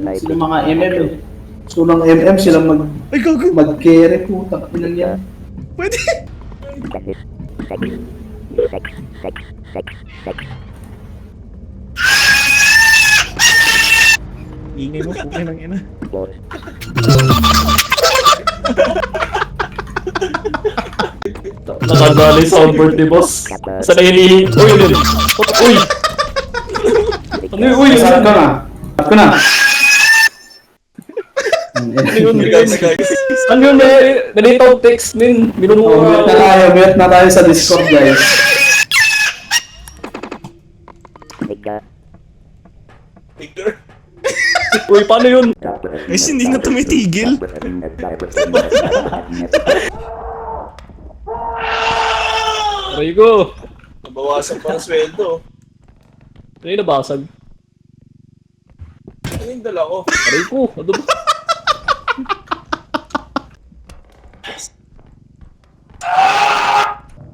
Sila mga MM eh. So ng MM sila mag Ay, gago. mag-carry putang ina niya. Pwede. Ingay mo, putay ng ina. Nakadali sa onboard ni boss. Saan na hinihingi? Uy, uy, uy! Ano yun? Uy, Saan ka na? Saan ka na? Ano yun, guys? Ano yun, eh? Nalitaw text, min. Oh, Minumuha mute na tayo, mute na tayo sa Discord guys. Uy, paano yun? Guys, hindi na tumitigil. Aray ko. Nabawasan pa ang sweldo. Ano yung nabasag? Ano yung dala ko? Aray ko. Ano ba?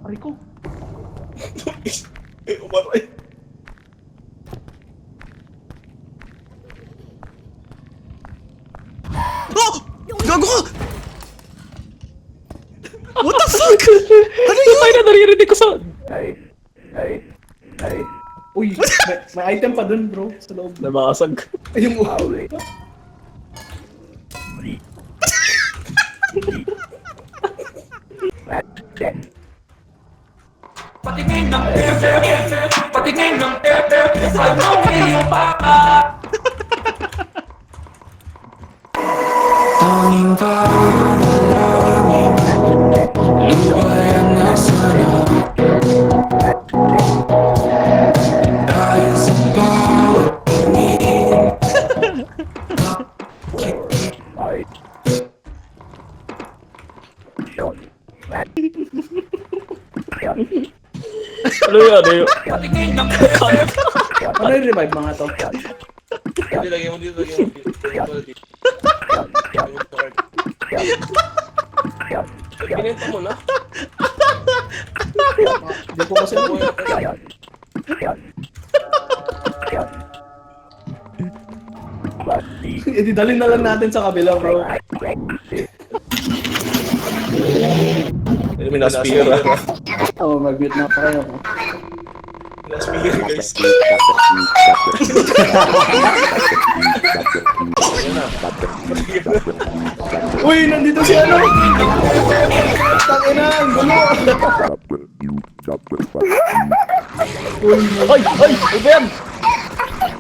Aray ko. Eh, umaray. Oh! Gago ka! What the fuck? Ano yun? Tayo na naririnig ko sa... Uy, may, may item pa dun bro, sa loob. Nabasag. Ay, yung Patingin ng Patingin ng Ano yung baka Tanging parang Ano yun? Ano yun? Ano yung revive mga to? Hindi, lagyan mo dito, lagyan mo dito. Lagyan mo dito. Lagyan mo na. Hindi ko dalhin na lang natin sa kabila bro. May na-speaker ah. Oh, mag-mute na kayo. Na-speaker guys. Uy, nandito si ano! Tangina, ang gulo! Ay! Ay! Ano ba yan?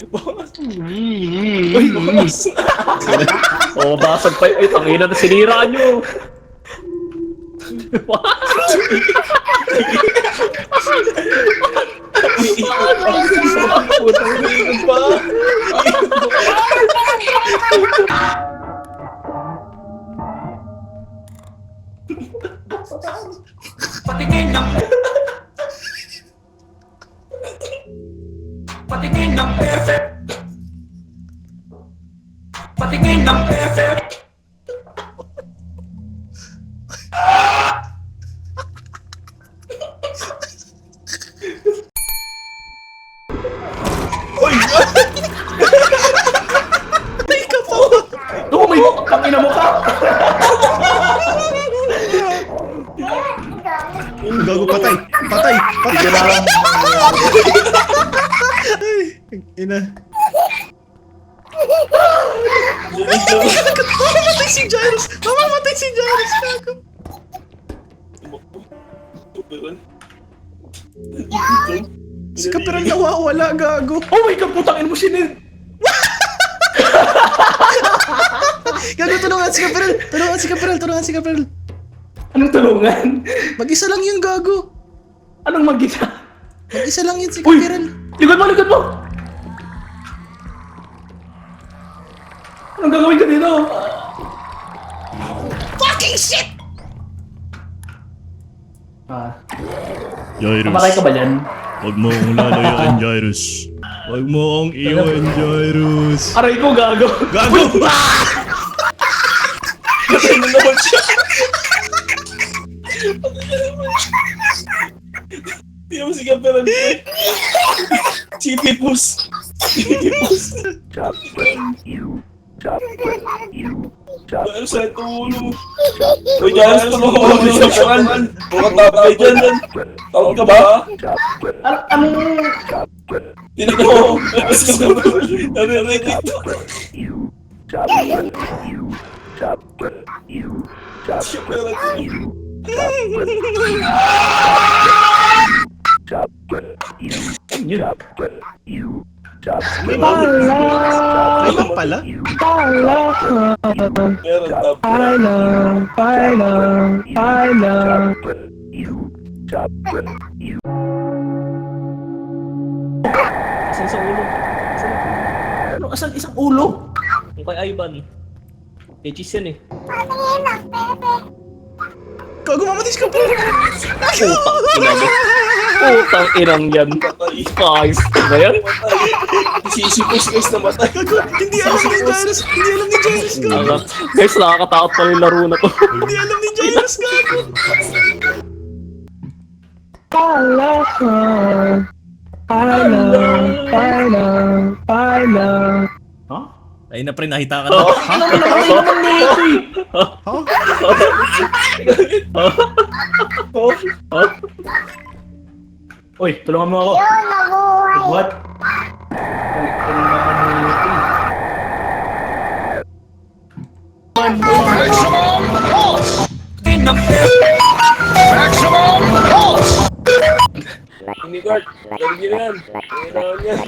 eh. Uy! Oh, basag pa. Ay, tangina na sinira nyo. Putang ina pa. Patingin ng Patingin ng Si Jairus! Mamamatay si Jairus! Gago. Si Kapiral nawawala, gago. Oh my god, putangin mo sinid! Gago, tulungan si Kapiral! Tulungan si Kapiral! Tulungan si Kapiral! Anong tulungan? Mag-isa lang yung gago. Anong mag-isa? Mag-isa lang yun si! Kapiral. Likod mo, likod mo! Anong gagawin ko dito? Fucking shit! Ah, Jairus. kamatay ka ba dyan? Huwag mo akong lalayaan, Jairus. Huwag mo akong iwan, Jairus. Aray ko, gago. Gago! Patay mo naman siya. Hindi mo si Gaperan. Chipipus. Chipipus. Dahil sa tulong. Uy, dahil sa tulong Gaperan. Bukat na ba dyan? Tawag ka ba? Ano, anong... Tinan mo. Mas ka Gaperan. Narinig dito. Ay lang pala. Meron tap. Asan sa ulo? Ano, asan isang ulo? Yung kay Ivan. Legis yan eh. Gago, mamatis ka pa. Mo. Putang inang yan. Guys, ba yan? Sisipus guys na matay. Hindi alam ni Jairus. Hindi alam ni Jairus, gago. Guys, nakakatakot pala yung laro na to. Hindi alam ni Jairus, gago. Ha? Ay na pre, nakita ka na. Ano mo naman naman nito eh? Uy, tulungan mo ako. What? Ay, tulungan mo nito eh. Hindi guard. Lagi na yan. Kailangan yan.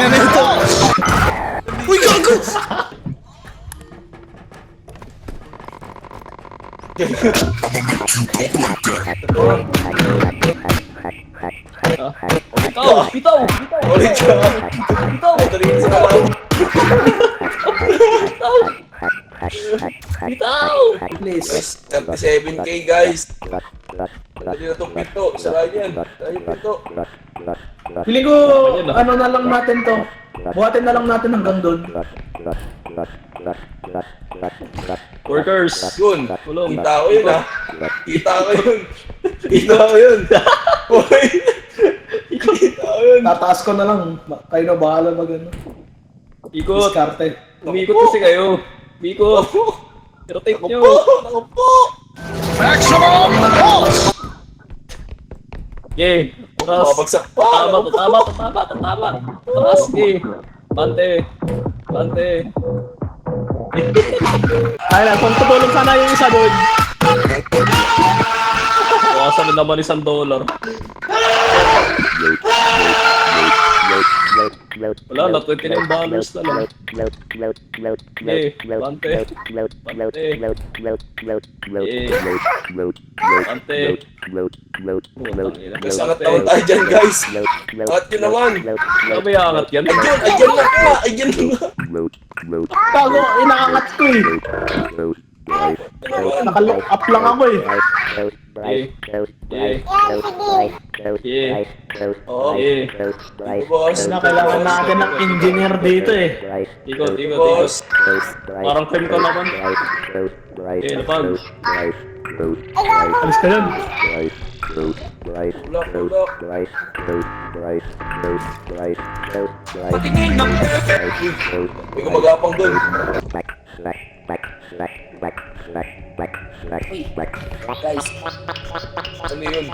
Na ito. Uy, gago! Bitaw! Bitaw! Bitaw! Ulit siya. Bitaw! Madaling sa kalam. Bitaw! Please. Guys, 37k guys. Madali na itong pinto. Sarayan yan. Pili ko, ano na lang natin to. Buhatin na lang natin hanggang doon. Workers! Yun. Tulong. Kita ko yun ah. Kita ko yun. Kita ko yun. Uy. Kita ko yun. Tataas ko na lang. Kayo na bahala mag ano. Ikot! Diskarte. Umikot kasi kayo. Umikot! Rotate nyo! Ako po. Yay! Taras! Mabagsak pa. Tatama, tatama, tatama, tatama! Taras, eh! Bante! Bante! Ay lang, kung tutulong sana yung isa doon. Bukasan na naman isang dollar. Wala na, 20 na yung dollars na lang. Eh, bante. Bante. Eh, bante. Guys, angat naman tayo dyan guys. Angat yun naman. Ano ba yung angat yan? Ayun, ayun na nga. Ayun na nga. Tago, inaangat ko eh. Nakalock up lang ako eh. Eh, eh, eh, eh. Boss. Na kailangan natin ng engineer dito eh. Ikot, ikot, ikot. Parang crime ka naman. Eh, lapag. Alis ka dun. Ulak, ulak. Patingin ng May gumagapang doon. Guys, Ano yun?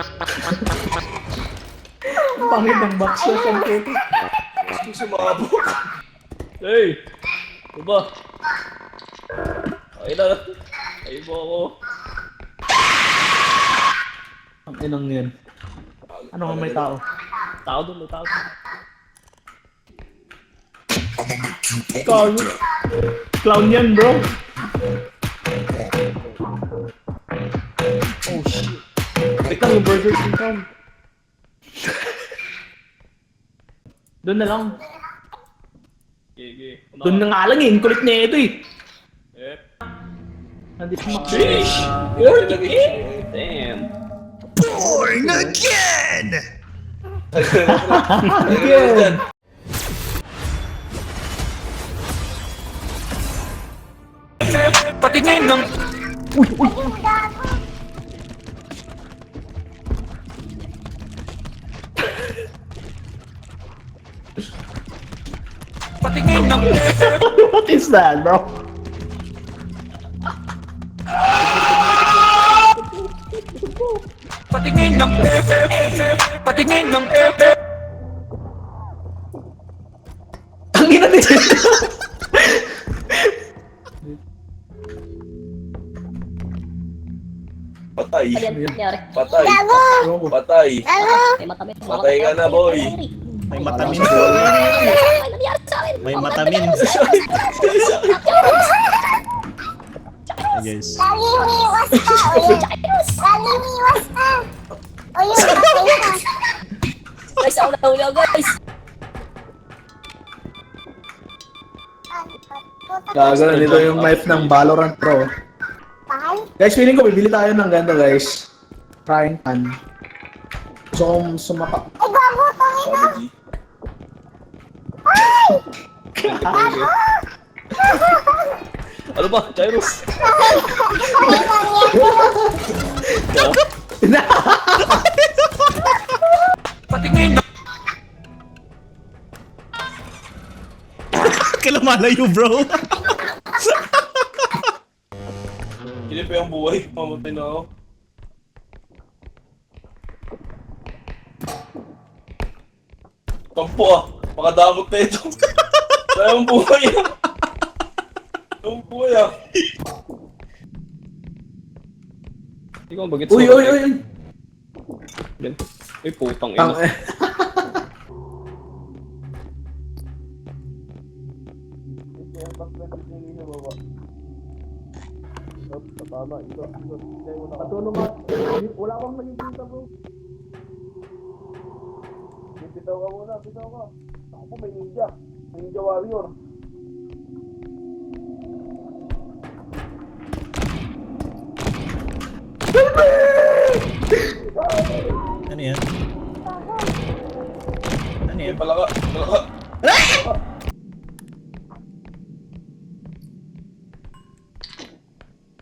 pangit ng box shot ang kete. Gusto sumabog. Hey! Ano ba? Ay na. Ay mo ako. Ang inang yan. Ano kung may tao? Tao doon, may tao doon. Clown yan bro. Lang yung Burger King clown. Doon na lang. Gigi. Doon na nga lang eh. Ang Kulit na ito eh. Eh. Nandito na. Sheesh! 40k! Damn. Born again! Again. Patingin ng Patingin ng What is that, bro? Patingin ng Patingin ng Ang ina din. Patay. Patay. Patay. Matamis. Patay ka na, boy. May matamin. May matamin. Guys. Naliliwas ka, ulo. Naliliwas ka. Ulo, patay ka. Guys, ako nahuli ako, guys. Gago na dito yung knife ng Valorant Pro. Guys, feeling ko bibili tayo ng ganito, guys. Frying pan. Gusto kong sumapa. Ay, gago, tangin na. Ano ba? Jairus? Patingin ng Kailan malayo, bro? Hindi pa yung buhay. Mamatay na ako. Kampo ah. Makadamot na ito. Sayang buhay ah. Sayang buhay ah. Hindi ko bagit Uy, uy, uy, uy. Uy, putang Tang, ina. eh. Patulong ka. Wala akong nakikita bro. Bitaw ka muna, bitaw ka. Po may ninja. Ninja warrior. Ano yan? Ano yan? Palaka, palaka.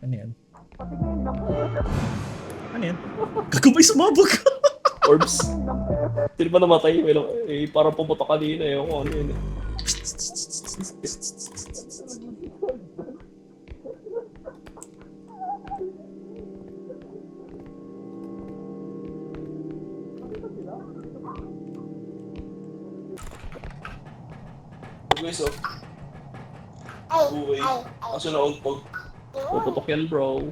Ano yan? Ano yan? Gago may sumabog. Orbs. Sino ba namatay? Well, eh, parang pumunta kanina eh. Ako, ano yun eh. Guys oh. Ay, Buhay. ay, ay. Kaso naumpog. Puputok yan, bro.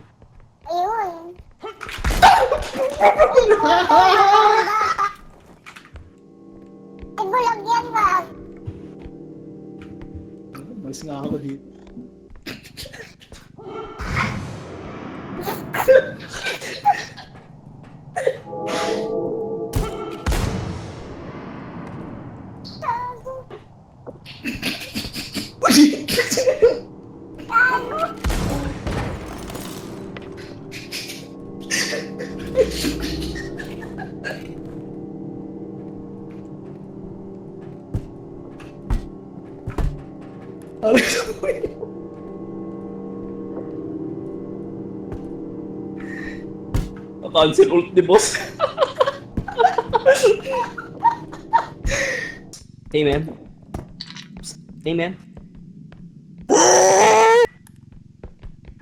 Ayun. Na-cancel ult ni boss. hey, man. Hey, man.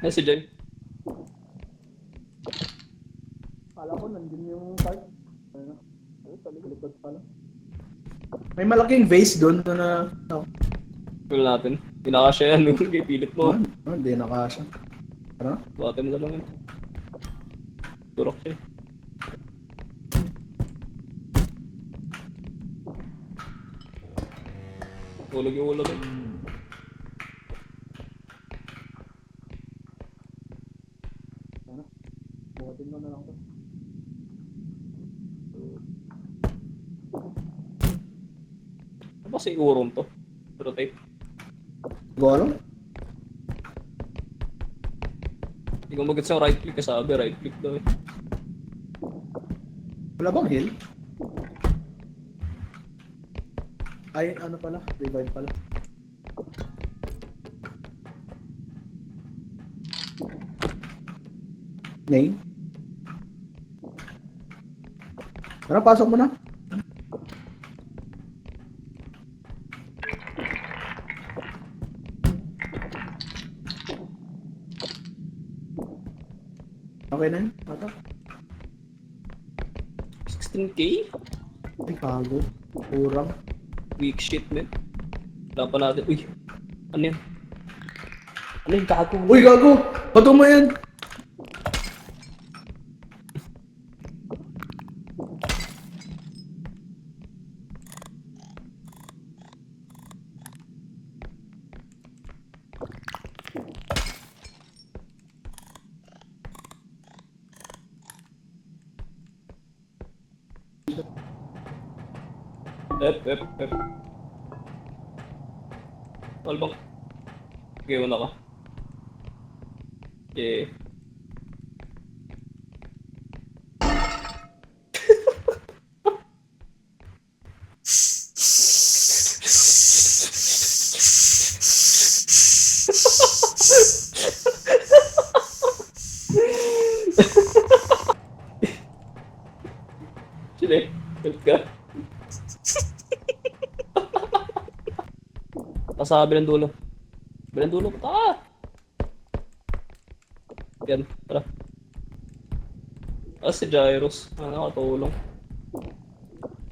Hey, si Jay. Kala ko nandun yung card. Ano? Ano, sa likod pala. May malaking vase doon na... No. Feel natin. Pinakasya yan. Kay pilit mo. Hindi nakasya. Ano? Mo na lang yan. Turok siya. Tulog yung ulo doon. Buhatin mo na lang to. Ano ba si Urong to? Prototype. Alam? Hindi ko magets yung right click kasabi, right click daw eh. Wala bang heal? Ay, ano pala? Revive pala. Name? Tara, pasok mo na. Okay na yun? Bata? 16k? Ay, kago. Kurang. Weak shit, man. Wala pa natin. Uy! Ano yan? Ano yung gago? Uy, gago! Pato mo yan! Ep, ep, ep. Wala bang? Okay, una ka. Yeah. Sila, help ka. Pasabi ng dulo. Sabi ng dulo. Ah! Yan, tara. Ah, si Gyros. Ah, nakatulong.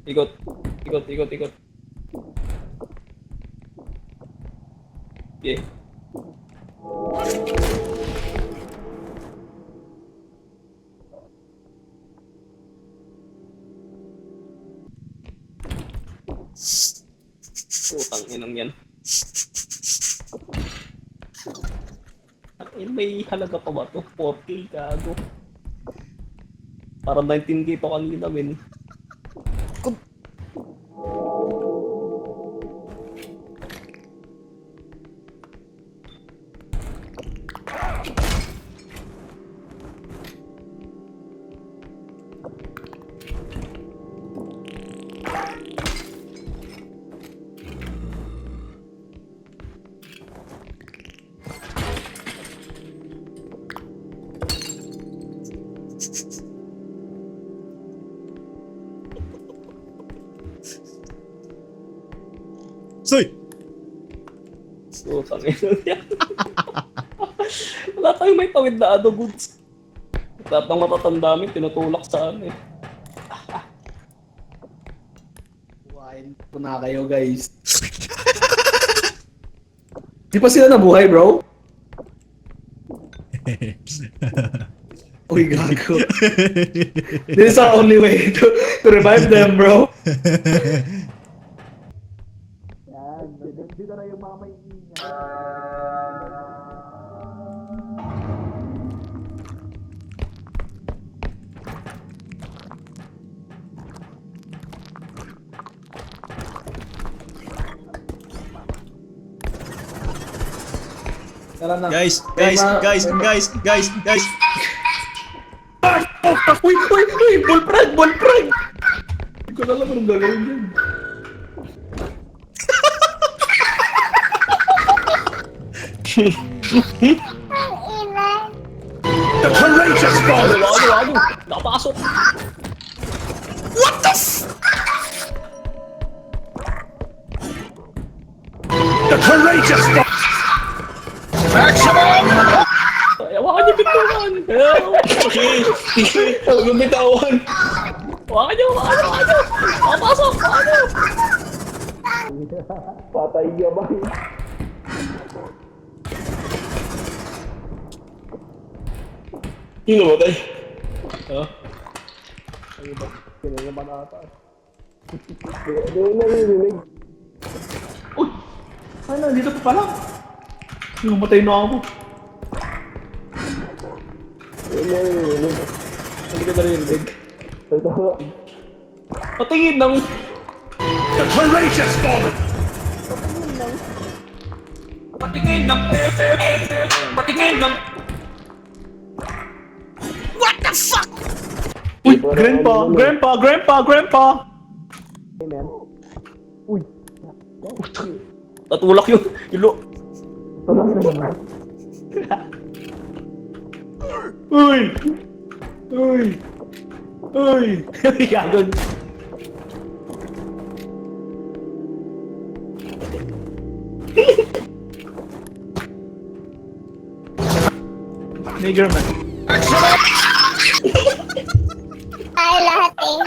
Ikot. Ikot, ikot, ikot. Okay. Putang inang yan. Ay, may halaga pa ba to? 4K gago. Parang 19K pa kanina, men. Wala tayong may tawid na ano goods. Lahat ng matatanda namin, tinutulak sa ano eh. Wine ko na kayo, guys. Di pa sila nabuhay, bro? Uy, gago. This is our only way to, to revive them, bro. Tara na. Guys, guys, guys, guys, guys, guys. Uy, uy, uy! Ball prank! Ball prank! Hindi ko na alam anong gagawin dyan. Ang ina. Wado, wado, wado! Nakapasok! Ay, Huwag yung bitawan. Hawakan niyo, hawakan niyo, hawakan niyo! Nakapasok! Hawakan niyo! Patay yabang. Sino ba tayo? Ha? Hindi ko naririnig. Ay, nandito pa pala. Namatay na ako. Naririnig. Hindi ka naririnig. Totoo. Patingin ng... Patingin ng Patingin ng Uy, grandpa, grandpa, grandpa, grandpa. Tatulak yung, yung lo- Uy! Uy! Uy! Gago. Nigger man. Tayo lahat eh.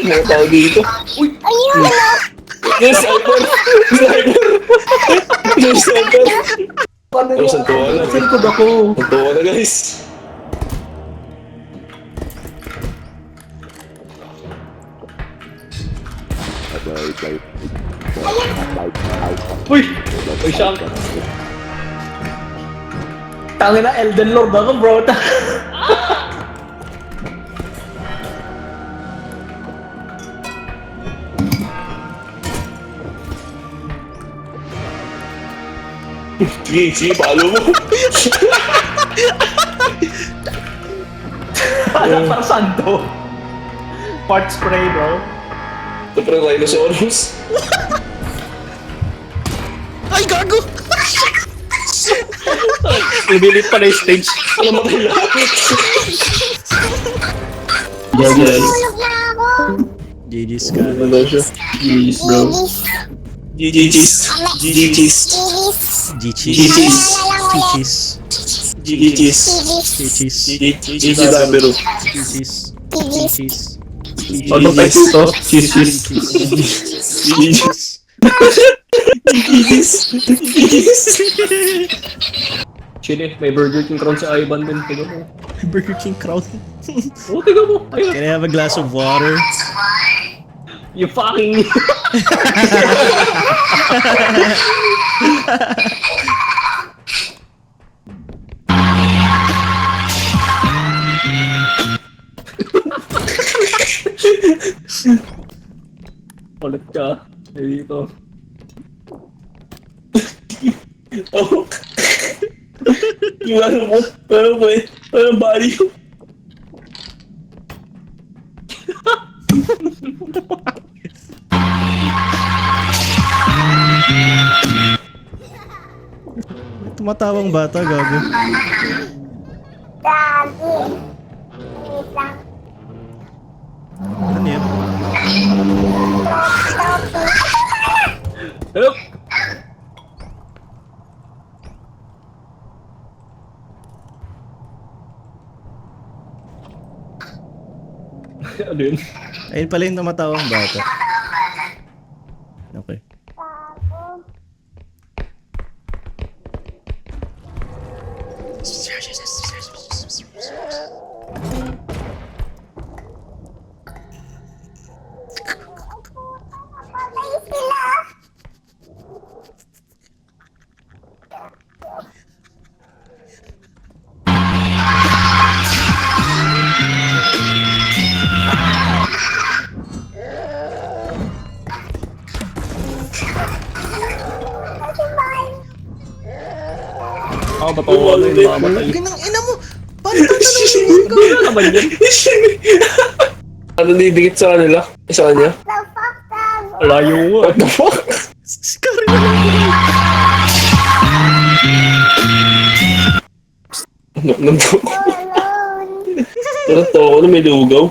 Mga tao dito. Ayun, ano? Yes, sniper! Sniper! Yes, sniper! Pero saan tuwa na? Saan ko ako? Saan tuwa na guys? Uy! Uy, siyang. Tangin na Elden Lord ako, bro. Sige, palo mo. Alam para saan to? Part spray, bro. Ito pa rin Rhinoceros. Ay, gago! Lumilit pa na yung stage. Ano matay lang? Tulog na ako. GG's ka. Ano siya? Bro. Gigis. GG's. Gigis. GG's. Tama na lang ulit. GG's. GG's. GG's. GG's na pero. GG's. GG's. Ano pa ito? Cheese, cheese. GG's. GG's. Chile, may Burger King crown sa Ivan din. Tiga mo. Burger King crowd. Oo, tiga mo. Ayun. Can I have a glass of water? You fucking... Ulit ka. Dito. Oh. Yung ano mo, ano ba eh? Ano Tumatawang bata, gago. Lang. Ano yan? Hello? ano yun? Ayun pala yung tumatawang bata. Yung mamatay. Ginang ina mo! Paano tatanungin ko? Ano naman yan? Ano didikit sa kanila? Sa kanya? Layo nga. What the fuck? Si Kari na lang yun. Ano? Nanto ko. Nanto ko na may lugaw.